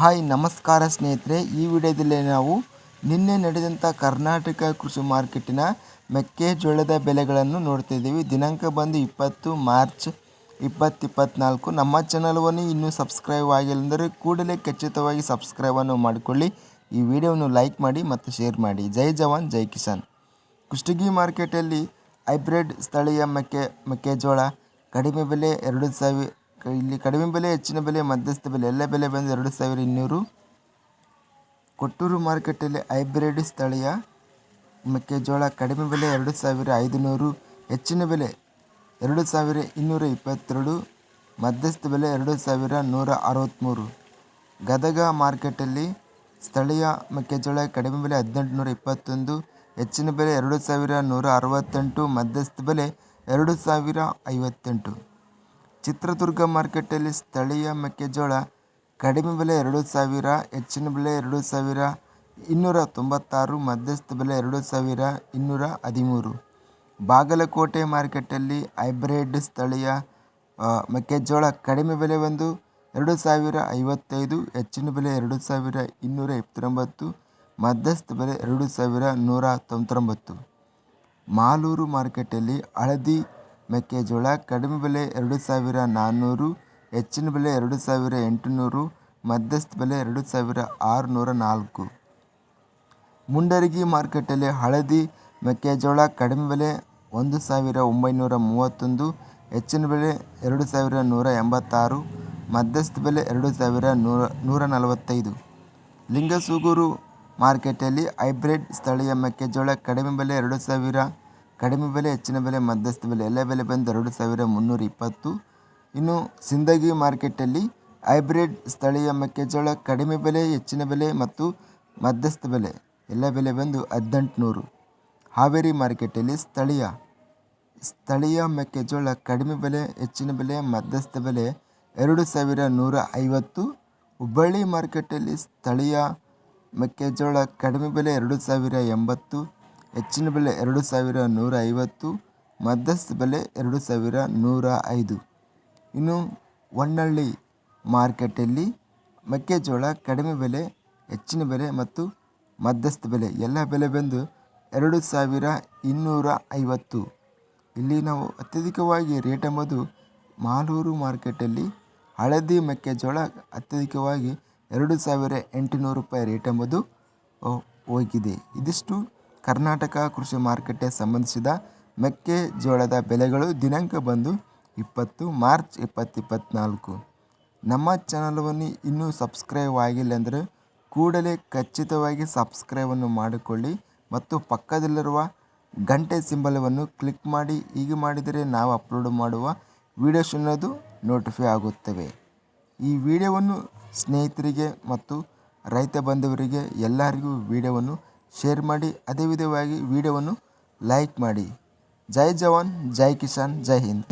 Hi, ನಮಸ್ಕಾರ ಸ್ನೇಹಿತರೆ. ಈ ವಿಡಿಯೋದಲ್ಲಿ ನಾವು ನಿನ್ನೆ ನಡೆದಂಥ ಕರ್ನಾಟಕ ಕೃಷಿ ಮಾರ್ಕೆಟಿನ ಮೆಕ್ಕೆಜೋಳದ ಬೆಲೆಗಳನ್ನು ನೋಡ್ತಾ ಇದ್ದೀವಿ. ದಿನಾಂಕ ಬಂದು ಇಪ್ಪತ್ತು ಮಾರ್ಚ್ ಇಪ್ಪತ್ತಿಪ್ಪತ್ನಾಲ್ಕು ನಮ್ಮ ಚಾನಲ್ವನ್ನು ಇನ್ನೂ ಸಬ್ಸ್ಕ್ರೈಬ್ ಆಗಿಲ್ಲ ಅಂದರೆ ಕೂಡಲೇ ಖಚಿತವಾಗಿ ಸಬ್ಸ್ಕ್ರೈಬನ್ನು ಮಾಡಿಕೊಳ್ಳಿ. ಈ ವಿಡಿಯೋವನ್ನು ಲೈಕ್ ಮಾಡಿ ಮತ್ತು ಶೇರ್ ಮಾಡಿ. ಜೈ ಜವಾನ್, ಜೈ ಕಿಸಾನ್. ಕುಷ್ಟಗಿ ಮಾರ್ಕೆಟಲ್ಲಿ ಹೈಬ್ರಿಡ್ ಸ್ಥಳೀಯ ಮೆಕ್ಕೆ, ಮೆಕ್ಕೆಜೋಳ ಕಡಿಮೆ ಬೆಲೆ ಎರಡು ಸಾವಿರ ಇಲ್ಲಿ ಕಡಿಮೆ ಬೆಲೆ, ಹೆಚ್ಚಿನ ಬೆಲೆ, ಮಧ್ಯಸ್ಥ ಬೆಲೆ, ಎಲ್ಲ ಬೆಲೆ ಬಂದು ಎರಡು ಸಾವಿರ ಇನ್ನೂರು. ಕೊಟ್ಟೂರು ಮಾರುಕಟ್ಟೆಯಲ್ಲಿ ಹೈಬ್ರಿಡ್ ಸ್ಥಳೀಯ ಮೆಕ್ಕೆಜೋಳ ಕಡಿಮೆ ಬೆಲೆ ಎರಡು ಸಾವಿರ ಐದುನೂರು, ಹೆಚ್ಚಿನ ಬೆಲೆ ಎರಡು ಸಾವಿರ ಇನ್ನೂರ ಇಪ್ಪತ್ತೆರಡು, ಮಧ್ಯಸ್ಥ ಬೆಲೆ ಎರಡು ಸಾವಿರ ನೂರ ಅರವತ್ತ್ಮೂರು. ಗದಗ ಮಾರ್ಕೆಟಲ್ಲಿ ಸ್ಥಳೀಯ ಮೆಕ್ಕೆಜೋಳ ಕಡಿಮೆ ಬೆಲೆ ಹದಿನೆಂಟು ನೂರ ಇಪ್ಪತ್ತೊಂದು, ಹೆಚ್ಚಿನ ಬೆಲೆ ಎರಡು ಸಾವಿರ ನೂರ ಅರವತ್ತೆಂಟು, ಮಧ್ಯಸ್ಥ ಬೆಲೆ ಎರಡು ಸಾವಿರ ಐವತ್ತೆಂಟು. ಚಿತ್ರದುರ್ಗ ಮಾರ್ಕೆಟಲ್ಲಿ ಸ್ಥಳೀಯ ಮೆಕ್ಕೆಜೋಳ ಕಡಿಮೆ ಬೆಲೆ ಎರಡು ಸಾವಿರ, ಹೆಚ್ಚಿನ ಬೆಲೆ ಎರಡು ಸಾವಿರ, ಇನ್ನೂರ ತೊಂಬತ್ತಾರು, ಮಧ್ಯಸ್ಥ ಬೆಲೆ ಎರಡು ಸಾವಿರ, ಇನ್ನೂರ ಹದಿಮೂರು. ಬಾಗಲಕೋಟೆ ಮಾರ್ಕೆಟಲ್ಲಿ ಹೈಬ್ರಿಡ್ ಸ್ಥಳೀಯ ಮೆಕ್ಕೆಜೋಳ ಕಡಿಮೆ ಬೆಲೆ ಒಂದು, ಎರಡು ಸಾವಿರ ಐವತ್ತೈದು, ಹೆಚ್ಚಿನ ಬೆಲೆ ಎರಡು ಸಾವಿರ ಇನ್ನೂರ ಇಪ್ಪತ್ತೊಂಬತ್ತು ಮಧ್ಯಸ್ಥ ಬೆಲೆ ಎರಡು ಸಾವಿರ ನೂರ ತೊಂಬತ್ತೊಂಬತ್ತು. ಮಾಲೂರು ಮಾರ್ಕೆಟಲ್ಲಿ ಹಳದಿ ಮೆಕ್ಕೆಜೋಳ, ಕಡಿಮೆ ಬೆಲೆ ಎರಡು ಸಾವಿರ ನಾನ್ನೂರು, ಹೆಚ್ಚಿನ ಬೆಲೆ ಎರಡು ಸಾವಿರ ಎಂಟುನೂರು, ಮಧ್ಯಸ್ಥ ಬೆಲೆ ಎರಡು ಸಾವಿರ ಆರುನೂರ ನಾಲ್ಕು. ಮುಂಡರಗಿ ಮಾರುಕಟ್ಟೆಯಲ್ಲಿ ಹಳದಿ ಮೆಕ್ಕೆಜೋಳ ಕಡಿಮೆ ಬೆಲೆ ಒಂದು ಸಾವಿರ ಒಂಬೈನೂರ ಮೂವತ್ತೊಂದು, ಹೆಚ್ಚಿನ ಬೆಲೆ ಎರಡು ಸಾವಿರ ನೂರ ಎಂಬತ್ತಾರು, ಮಧ್ಯಸ್ಥ ಬೆಲೆ ಎರಡು ಸಾವಿರ ನೂರ ನೂರ ನಲವತ್ತೈದು. ಲಿಂಗಸೂಗೂರು ಮಾರ್ಕೆಟಲ್ಲಿ ಹೈಬ್ರಿಡ್ ಸ್ಥಳೀಯ ಮೆಕ್ಕೆಜೋಳ ಕಡಿಮೆ ಬೆಲೆ ಎರಡು ಸಾವಿರ ಕಡಿಮೆ ಬೆಲೆ, ಹೆಚ್ಚಿನ ಬೆಲೆ, ಮಧ್ಯಸ್ಥ ಬೆಲೆ, ಎಲ್ಲ ಬೆಲೆ ಬಂದು ಎರಡು ಸಾವಿರ ಮುನ್ನೂರ ಇಪ್ಪತ್ತು. ಇನ್ನು ಸಿಂದಗಿ ಮಾರ್ಕೆಟಲ್ಲಿ ಹೈಬ್ರಿಡ್ ಸ್ಥಳೀಯ ಮೆಕ್ಕೆಜೋಳ ಕಡಿಮೆ ಬೆಲೆ, ಹೆಚ್ಚಿನ ಬೆಲೆ ಮತ್ತು ಮಧ್ಯಸ್ಥ ಬೆಲೆ, ಎಲ್ಲ ಬೆಲೆ ಬಂದು ಹದಿನೆಂಟುನೂರು. ಹಾವೇರಿ ಮಾರ್ಕೆಟಲ್ಲಿ ಸ್ಥಳೀಯ ಸ್ಥಳೀಯ ಮೆಕ್ಕೆಜೋಳ ಕಡಿಮೆ ಬೆಲೆ, ಹೆಚ್ಚಿನ ಬೆಲೆ, ಮಧ್ಯಸ್ಥ ಬೆಲೆ ಎರಡು ಸಾವಿರ ನೂರ ಐವತ್ತು. ಹುಬ್ಬಳ್ಳಿ ಮಾರ್ಕೆಟಲ್ಲಿ ಸ್ಥಳೀಯ ಮೆಕ್ಕೆಜೋಳ ಕಡಿಮೆ ಬೆಲೆ ಎರಡು ಸಾವಿರ ಎಂಬತ್ತು. ಹೆಚ್ಚಿನ ಬೆಲೆ ಎರಡು ಸಾವಿರ ನೂರ ಐವತ್ತು, ಮಧ್ಯಸ್ಥ ಬೆಲೆ ಎರಡು ಸಾವಿರ ನೂರ ಐದು. ಇನ್ನು ಹೊನ್ನಳ್ಳಿ ಮಾರ್ಕೆಟಲ್ಲಿ ಮೆಕ್ಕೆಜೋಳ ಕಡಿಮೆ ಬೆಲೆ, ಹೆಚ್ಚಿನ ಬೆಲೆ ಮತ್ತು ಮಧ್ಯಸ್ಥ ಬೆಲೆ ಎಲ್ಲ ಬೆಲೆ ಬಂದು ಎರಡು ಸಾವಿರ ಇನ್ನೂರ ಐವತ್ತು. ಇಲ್ಲಿ ನಾವು ಅತ್ಯಧಿಕವಾಗಿ ರೇಟ್ ಎಂಬುದು ಮಾಲೂರು ಮಾರ್ಕೆಟಲ್ಲಿ ಹಳದಿ ಮೆಕ್ಕೆಜೋಳ ಅತ್ಯಧಿಕವಾಗಿ ಎರಡು ಸಾವಿರ ಎಂಟುನೂರು ರೂಪಾಯಿ ರೇಟ್ ಎಂಬುದು ಹೋಗಿದೆ. ಇದಿಷ್ಟು ಕರ್ನಾಟಕ ಕೃಷಿ ಮಾರ್ಕೆಟ್ಗೆ ಸಂಬಂಧಿಸಿದ ಮೆಕ್ಕೆಜೋಳದ ಬೆಲೆಗಳು ದಿನಾಂಕ ಬಂದು ಇಪ್ಪತ್ತು ಮಾರ್ಚ್ ಇಪ್ಪತ್ತು ಇಪ್ಪತ್ತ್ನಾಲ್ಕು ನಮ್ಮ ಚಾನಲ್ವನ್ನು ಇನ್ನೂ ಸಬ್ಸ್ಕ್ರೈಬ್ ಆಗಿಲ್ಲ ಅಂದರೆ ಕೂಡಲೇ ಖಚಿತವಾಗಿ ಸಬ್ಸ್ಕ್ರೈಬನ್ನು ಮಾಡಿಕೊಳ್ಳಿ ಮತ್ತು ಪಕ್ಕದಲ್ಲಿರುವ ಗಂಟೆ ಸಿಂಬಲವನ್ನು ಕ್ಲಿಕ್ ಮಾಡಿ. ಹೀಗೆ ಮಾಡಿದರೆ ನಾವು ಅಪ್ಲೋಡ್ ಮಾಡುವ ವೀಡಿಯೋಸ್ ಅನ್ನೋದು ನೋಟಿಫೈ ಆಗುತ್ತವೆ. ಈ ವಿಡಿಯೋವನ್ನು ಸ್ನೇಹಿತರಿಗೆ ಮತ್ತು ರೈತ ಬಂಧುವರಿಗೆ ಎಲ್ಲರಿಗೂ ವಿಡಿಯೋವನ್ನು ಶೇರ್ ಮಾಡಿ ಅದೇ ವಿಧವಾಗಿ ವಿಡಿಯೋವನ್ನು ಲೈಕ್ ಮಾಡಿ. ಜೈ ಜವಾನ್ ಜೈ ಕಿಸಾನ್ ಜೈ ಹಿಂದ್.